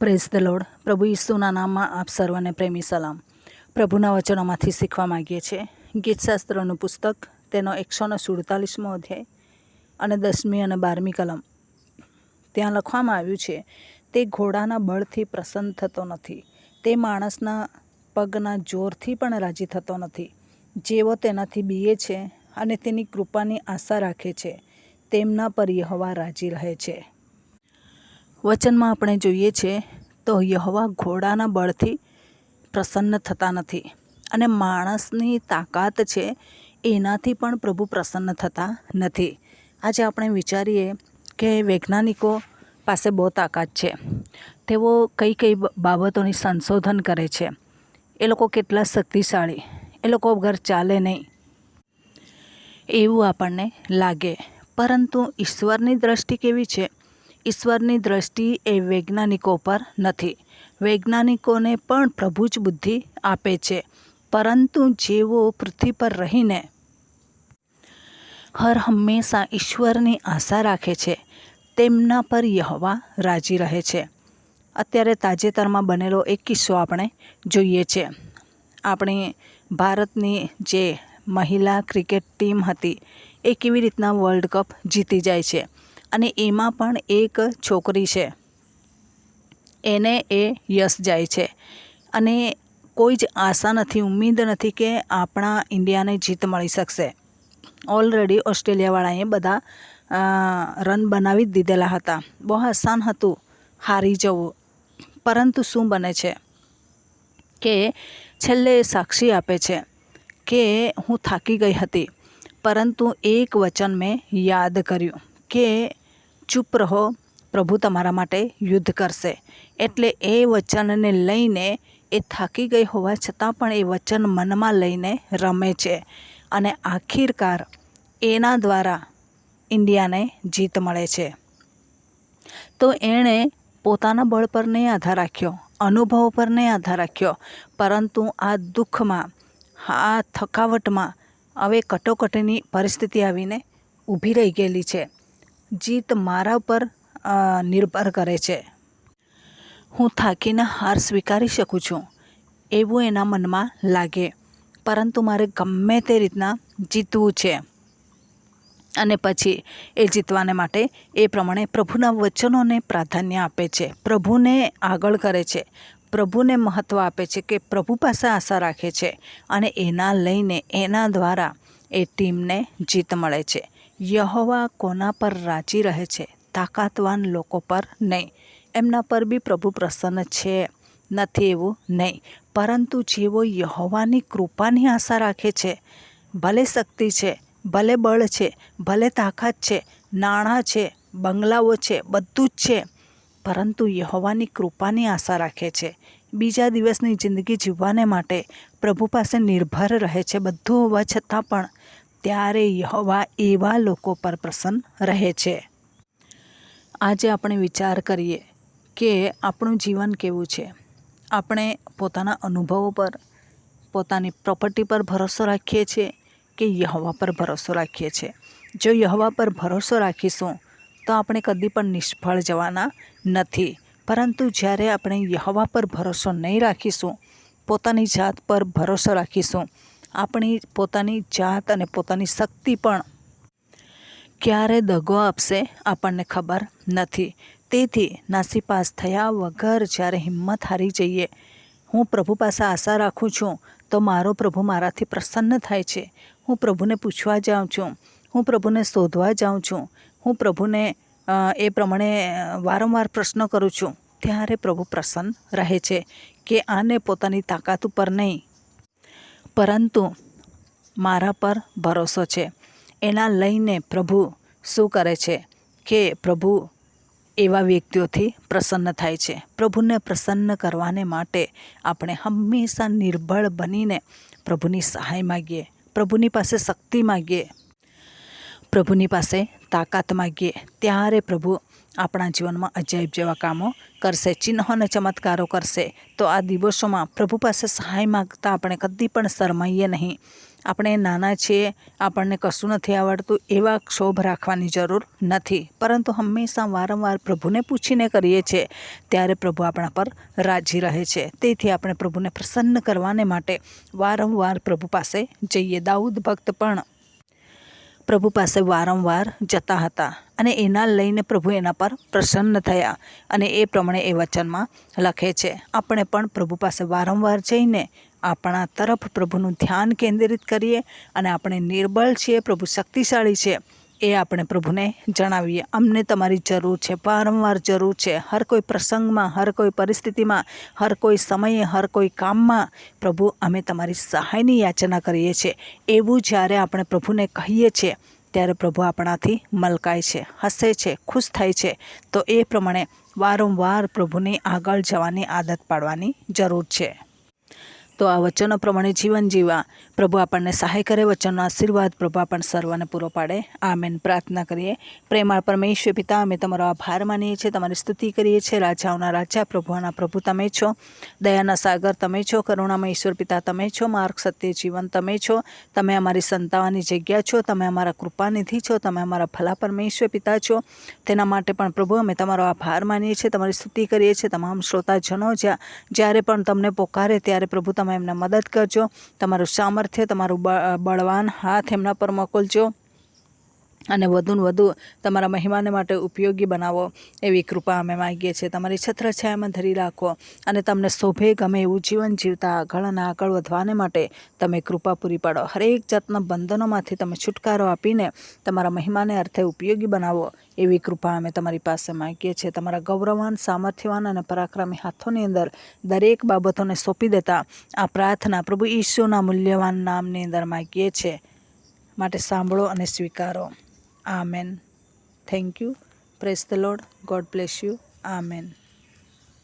Praise the load પ્રભુ ઈસુના નામમાં આપ સર્વને પ્રેમી સલામ. પ્રભુના વચનોમાંથી શીખવા માગીએ છીએ. ગીતશાસ્ત્રનું પુસ્તક, તેનો એકસો ને સુડતાલીસમો અધ્યાય અને દસમી અને બારમી કલમ. ત્યાં લખવામાં આવ્યું છે, તે ઘોડાના બળથી પ્રસન્ન થતો નથી. તે માણસના પગના જોરથી પણ રાજી થતો નથી. જેઓ તેનાથી બીએ છે અને તેની કૃપાની આશા રાખે છે, તેમના પર યહવા રાજી રહે છે. વચનમાં આપણે જોઈએ છીએ તો યહવા ઘોડાના બળથી પ્રસન્ન થતા નથી અને માણસની તાકાત છે, એનાથી પણ પ્રભુ પ્રસન્ન થતા નથી. આજે આપણે વિચારીએ કે વૈજ્ઞાનિકો પાસે બહુ તાકાત છે. તેઓ કઈ કઈ બાબતોની સંશોધન કરે છે. એ લોકો કેટલા શક્તિશાળી, એ લોકો વગર ચાલે નહીં. એવું આપણને લાગે. પરંતુ ઈશ્વરની દ્રષ્ટિ કેવી છે? ઈશ્વરની દ્રષ્ટિ એ વૈજ્ઞાનિકો પર નથી. વૈજ્ઞાનિકોને પણ પ્રભુ જ બુદ્ધિ આપે છે. પરંતુ જેઓ પૃથ્વી પર રહીને હર હંમેશા ઈશ્વરની આશા રાખે છે, તેમના પર યહવા રાજી રહે છે. અત્યારે તાજેતરમાં બનેલો એક કિસ્સો આપણે જોઈએ છે. આપણી ભારતની જે મહિલા ક્રિકેટ ટીમ હતી, એ કેવી રીતના વર્લ્ડ કપ જીતી જાય છે? અને એમાં પણ એક છોકરી છે. એને એ યશ જાય છે. અને કોઈ જ આશા નથી, ઉમ્મીદ નથી કે આપણા ઇન્ડિયાને જીત મળી શકશે. ઓલરેડી ઓસ્ટ્રેલિયાવાળાએ બધા રન બનાવી જ દીધેલા હતા. બહુ આસાન હતું હારી જવું. પરંતુ શું બને છે? કે છેલ્લે સાક્ષી આપે છે કે હું થાકી ગઈ હતી. પરંતુ એક વચન મેં યાદ કર્યું. કે ચૂપ રહો, પ્રભુ તમારા માટે યુદ્ધ કરશે. એટલે એ વચનને લઈને એ થાકી ગઈ હોવા છતાં પણ એ વચન મનમાં લઈને રમે છે અને આખીરકાર એના દ્વારા ઇન્ડિયાને જીત મળે છે. તો એણે પોતાના બળ પર નહીં આધાર રાખ્યો અનુભવ પર નહીં આધાર રાખ્યો પરંતુ આ દુઃખમાં, આ થકાવટમાં હવે કટોકટીની પરિસ્થિતિ આવીને ઊભી રહી ગયેલી છે. જીત મારા પર નિર્ભર કરે છે. હું થાકીને હાર સ્વીકારી શકું છું, એવું એના મનમાં લાગે. પરંતુ મારે ગમે તે રીતના જીતવું છે. અને પછી એ જીતવાને માટે એ પ્રમાણે પ્રભુના વચનોને પ્રાધાન્ય આપે છે. પ્રભુને આગળ કરે છે. પ્રભુને મહત્ત્વ આપે છે કે પ્રભુ પાસે આશા રાખે છે અને એના લઈને એના દ્વારા એ ટીમને જીત મળે છે. યહોવા કોના પર રાજી રહે છે? તાકાતવાન લોકો પર નહીં. એમના પર બી પ્રભુ પ્રસન્ન છે. નથી એવું? નહીં. પરંતુ જેઓ યહોવાની કૃપાની આશા રાખે છે, ભલે શક્તિ છે, ભલે બળ છે, ભલે તાકાત છે, નાણાં છે, બંગલાઓ છે, બધું જ છે, પરંતુ યહોવાની કૃપાની આશા રાખે છે. બીજા દિવસની જિંદગી જીવવાને માટે પ્રભુ પાસે નિર્ભર રહે છે બધું હોવા છતાં પણ ત્યારે યહોવા એવા લોકો પર પ્રસન્ન રહે છે. આજે આપણે વિચાર કરીએ કે આપણું જીવન કેવું છે. આપણે પોતાના અનુભવો પર, પોતાની પ્રોપર્ટી પર ભરોસો રાખીએ છીએ કે યહવા પર ભરોસો રાખીએ છીએ. જો યહવા પર ભરોસો રાખીશું, તો આપણે કદી પણ નિષ્ફળ જવાના નથી. પરંતુ જ્યારે આપણે યહવા પર ભરોસો નહીં રાખીશું, પોતાની જાત પર ભરોસો રાખીશું આપણી પોતાની જાત અને પોતાની શક્તિ પણ ક્યારે દગો આપશે આપણને ખબર નથી. તેથી નાસીપાસ થયા વગર જ્યારે હિંમત હારી જઈએ, હું પ્રભુ પાસે આશા રાખું છું, તો મારો પ્રભુ મારાથી પ્રસન્ન થાય છે. હું પ્રભુને પૂછવા જાઉં છું, હું પ્રભુને શોધવા જાઉં છું, હું પ્રભુને એ પ્રમાણે વારંવાર પ્રશ્ન કરું છું. ત્યારે પ્રભુ પ્રસન્ન રહે છે કે આને પોતાની તાકાત ઉપર નહીં પરંતુ મારા પર ભરોસો છે. એના લઈને પ્રભુ શું કરે છે કે પ્રભુ એવા વ્યક્તિઓથી પ્રસન્ન થાય છે. પ્રભુને પ્રસન્ન કરવાને માટે આપણે હંમેશા નિર્બળ બનીને પ્રભુની સહાય માગીએ. પ્રભુની પાસે શક્તિ માગીએ. પ્રભુની પાસે તાકાત માગીએ ત્યારે પ્રભુ આપણા જીવનમાં અજાયબ જેવા કામો કરશે ચિહ્નો અને ચમત્કારો કરશે. તો આ દિવસોમાં પ્રભુ પાસે સહાય માગતા આપણે કદી પણ શરમાઈએ નહીં. આપણે નાના છીએ, આપણને કશું નથી આવડતું, એવા ક્ષોભ રાખવાની જરૂર નથી. પરંતુ હંમેશા વારંવાર પ્રભુને પૂછીને કરીએ છીએ. ત્યારે પ્રભુ આપણા પર રાજી રહે છે. તેથી આપણે પ્રભુને પ્રસન્ન કરવાને માટે વારંવાર પ્રભુ પાસે જઈએ. દાઉદ ભક્ત પણ પ્રભુ પાસે વારંવાર જતા હતા અને એના લઈને પ્રભુ એના પર પ્રસન્ન થયા અને એ પ્રમાણે એ વચનમાં લખે છે, આપણે પણ પ્રભુ પાસે વારંવાર જઈને આપણા તરફ પ્રભુનું ધ્યાન કેન્દ્રિત કરીએ અને આપણે નિર્બળ છીએ, પ્રભુ શક્તિશાળી છે. એ આપણે પ્રભુને જણાવીએ. અમને તમારી જરૂર છે, વારંવાર જરૂર છે. હર કોઈ પ્રસંગમાં, હર કોઈ પરિસ્થિતિમાં, હર કોઈ સમયે, હર કોઈ કામમાં પ્રભુ અમે તમારી સહાયની યાચના કરીએ છીએ. એવું જ્યારે આપણે પ્રભુને કહીએ છીએ, ત્યારે પ્રભુ આપણાથી મલકાય છે, હસે છે, ખુશ થાય છે. તો એ પ્રમાણે વારંવાર પ્રભુની આગળ જવાની આદત પાડવાની જરૂર છે. તો આ વચનો પ્રમાણે જીવન જીવવા. પ્રભુ આપણને સહાય કરે, વચનનો આશીર્વાદ પ્રભુ આપણને સર્વને પૂરો પાડે. આમેન. પ્રાર્થના કરીએ. પ્રેમાળ પરમેશ્વર પિતા, અમે તમારો આભાર માનીએ છીએ, તમારી સ્તુતિ કરીએ છીએ. રાજાઓના રાજા પ્રભુના પ્રભુ તમે છો. દયાના સાગર તમે છો, કરુણામાં ઈશ્વર પિતા તમે છો, માર્ગ, સત્ય, જીવન તમે છો. તમે અમારી સંતાવાની જગ્યા છો, તમે અમારા કૃપાનિધિ છો, તમે અમારા ભલા પરમેશ્વર પિતા છો. તેના માટે પણ પ્રભુ અમે તમારો આભાર માનીએ છીએ, તમારી સ્તુતિ કરીએ છીએ. તમામ શ્રોતાજનો જ્યાં જ્યારે પણ તમને પોકારે, ત્યારે પ્રભુ તમે એમને મદદ કરજો. તમારું સામર્થ્ય તમારું બળવાન હાથ એમના પર મોકલજો. અને વધુને વધુ તમારા મહિમાને માટે ઉપયોગી બનાવો એવી કૃપા અમે માગીએ છીએ. તમારી છત્રછાયામાં ધરી રાખો અને તમને શોભે, ગમે એવું જીવન જીવતા આગળ અને આગળ વધવાને માટે તમે કૃપા પૂરી પાડો. હરેક જાતના બંધનોમાંથી તમે છુટકારો આપીને તમારા મહિમાને અર્થે ઉપયોગી બનાવો એવી કૃપા અમે તમારી પાસે માગીએ છીએ. તમારા ગૌરવવાન સામર્થ્યવાન અને પરાક્રમી હાથોની અંદર દરેક બાબતોને સોંપી દેતા આ પ્રાર્થના પ્રભુ ઈશ્વરના મૂલ્યવાન નામની અંદર માગીએ છીએ. માટે સાંભળો અને સ્વીકારો. Amen. Thank you. Praise the Lord. God bless you. Amen.